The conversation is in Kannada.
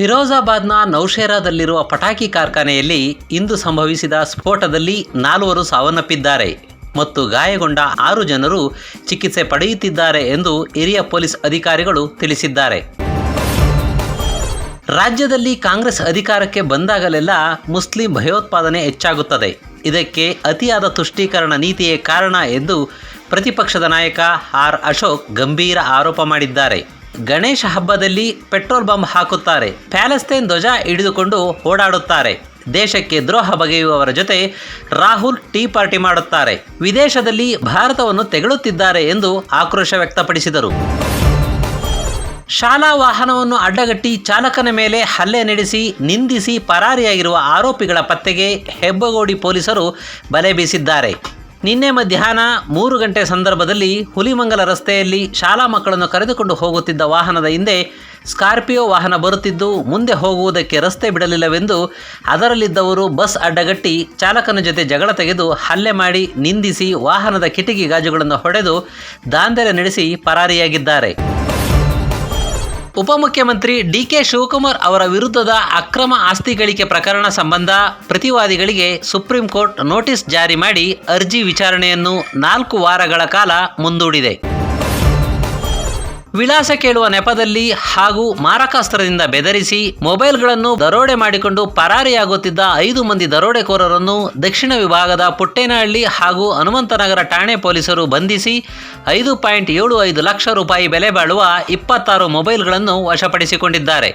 ಫಿರೋಜಾಬಾದ್ನ ನೌಶೇರಾದಲ್ಲಿರುವ ಪಟಾಕಿ ಕಾರ್ಖಾನೆಯಲ್ಲಿ ಇಂದು ಸಂಭವಿಸಿದ ಸ್ಫೋಟದಲ್ಲಿ ನಾಲ್ವರು ಸಾವನ್ನಪ್ಪಿದ್ದಾರೆ ಮತ್ತು ಗಾಯಗೊಂಡ ಆರು ಜನರು ಚಿಕಿತ್ಸೆ ಪಡೆಯುತ್ತಿದ್ದಾರೆ ಎಂದು ಹಿರಿಯ ಪೊಲೀಸ್ ಅಧಿಕಾರಿಗಳು ತಿಳಿಸಿದ್ದಾರೆ. ರಾಜ್ಯದಲ್ಲಿ ಕಾಂಗ್ರೆಸ್ ಅಧಿಕಾರಕ್ಕೆ ಬಂದಾಗಲೆಲ್ಲ ಮುಸ್ಲಿಂ ಭಯೋತ್ಪಾದನೆ ಹೆಚ್ಚಾಗುತ್ತದೆ. ಇದಕ್ಕೆ ಅತಿಯಾದ ತುಷ್ಟೀಕರಣ ನೀತಿಯೇ ಕಾರಣ ಎಂದು ಪ್ರತಿಪಕ್ಷದ ನಾಯಕ ಆರ್ ಅಶೋಕ್ ಗಂಭೀರ ಆರೋಪ ಮಾಡಿದ್ದಾರೆ. ಗಣೇಶ ಹಬ್ಬದಲ್ಲಿ ಪೆಟ್ರೋಲ್ ಬಾಂಬ್ ಹಾಕುತ್ತಾರೆ. ಪ್ಯಾಲೆಸ್ತೈನ್ ಧ್ವಜ ಹಿಡಿದುಕೊಂಡು ಓಡಾಡುತ್ತಾರೆ. ದೇಶಕ್ಕೆ ದ್ರೋಹ ಬಗೆಯುವವರ ಜೊತೆ ರಾಹುಲ್ ಟೀ ಪಾರ್ಟಿ ಮಾಡುತ್ತಾರೆ. ವಿದೇಶದಲ್ಲಿ ಭಾರತವನ್ನು ತೆಗಳುತ್ತಿದ್ದಾರೆ ಎಂದು ಆಕ್ರೋಶ ವ್ಯಕ್ತಪಡಿಸಿದರು. ಶಾಲಾ ವಾಹನವನ್ನು ಅಡ್ಡಗಟ್ಟಿ ಚಾಲಕನ ಮೇಲೆ ಹಲ್ಲೆ ನಡೆಸಿ ನಿಂದಿಸಿ ಪರಾರಿಯಾಗಿರುವ ಆರೋಪಿಗಳ ಪತ್ತೆಗೆ ಹೆಬ್ಬಗೋಡಿ ಪೊಲೀಸರು ಬಲೆ ಬೀಸಿದ್ದಾರೆ. ನಿನ್ನೆ ಮಧ್ಯಾಹ್ನ ಮೂರು ಗಂಟೆ ಸಂದರ್ಭದಲ್ಲಿ ಹುಲಿಮಂಗಲ ರಸ್ತೆಯಲ್ಲಿ ಶಾಲಾ ಮಕ್ಕಳನ್ನು ಕರೆದುಕೊಂಡು ಹೋಗುತ್ತಿದ್ದ ವಾಹನದ ಹಿಂದೆ ಸ್ಕಾರ್ಪಿಯೋ ವಾಹನ ಬರುತ್ತಿದ್ದು, ಮುಂದೆ ಹೋಗುವುದಕ್ಕೆ ರಸ್ತೆ ಬಿಡಲಿಲ್ಲವೆಂದು ಅದರಲ್ಲಿದ್ದವರು ಬಸ್ ಅಡ್ಡಗಟ್ಟಿ ಚಾಲಕನ ಜೊತೆ ಜಗಳ ತೆಗೆದು ಹಲ್ಲೆ ಮಾಡಿ ನಿಂದಿಸಿ ವಾಹನದ ಕಿಟಕಿ ಗಾಜುಗಳನ್ನು ಹೊಡೆದು ದಾಂಧಲೆ ನಡೆಸಿ ಪರಾರಿಯಾಗಿದ್ದಾರೆ. ಉಪಮುಖ್ಯಮಂತ್ರಿ ಡಿ ಕೆ ಶಿವಕುಮಾರ್ ಅವರ ವಿರುದ್ಧದ ಅಕ್ರಮ ಆಸ್ತಿ ಗಳಿಕೆ ಪ್ರಕರಣ ಸಂಬಂಧ ಪ್ರತಿವಾದಿಗಳಿಗೆ ಸುಪ್ರೀಂ ಕೋರ್ಟ್ ನೋಟಿಸ್ ಜಾರಿ ಮಾಡಿ ಅರ್ಜಿ ವಿಚಾರಣೆಯನ್ನು ನಾಲ್ಕು ವಾರಗಳ ಕಾಲ ಮುಂದೂಡಿದೆ. ವಿಳಾಸ ಕೇಳುವ ನೆಪದಲ್ಲಿ ಹಾಗೂ ಮಾರಕಾಸ್ತ್ರದಿಂದ ಬೆದರಿಸಿ ಮೊಬೈಲ್ಗಳನ್ನು ದರೋಡೆ ಮಾಡಿಕೊಂಡು ಪರಾರಿಯಾಗುತ್ತಿದ್ದ ಐದು ಮಂದಿ ದರೋಡೆಕೋರರನ್ನು ದಕ್ಷಿಣ ವಿಭಾಗದ ಪುಟ್ಟೇನಹಳ್ಳಿ ಹಾಗೂ ಹನುಮಂತನಗರ ಠಾಣೆ ಪೊಲೀಸರು ಬಂಧಿಸಿ ಐದು ಪಾಯಿಂಟ್ ಏಳು ಐದು ಲಕ್ಷ ರೂಪಾಯಿ ಬೆಲೆ ಬಾಳುವ ಇಪ್ಪತ್ತಾರು ಮೊಬೈಲ್ಗಳನ್ನು ವಶಪಡಿಸಿಕೊಂಡಿದ್ದಾರೆ.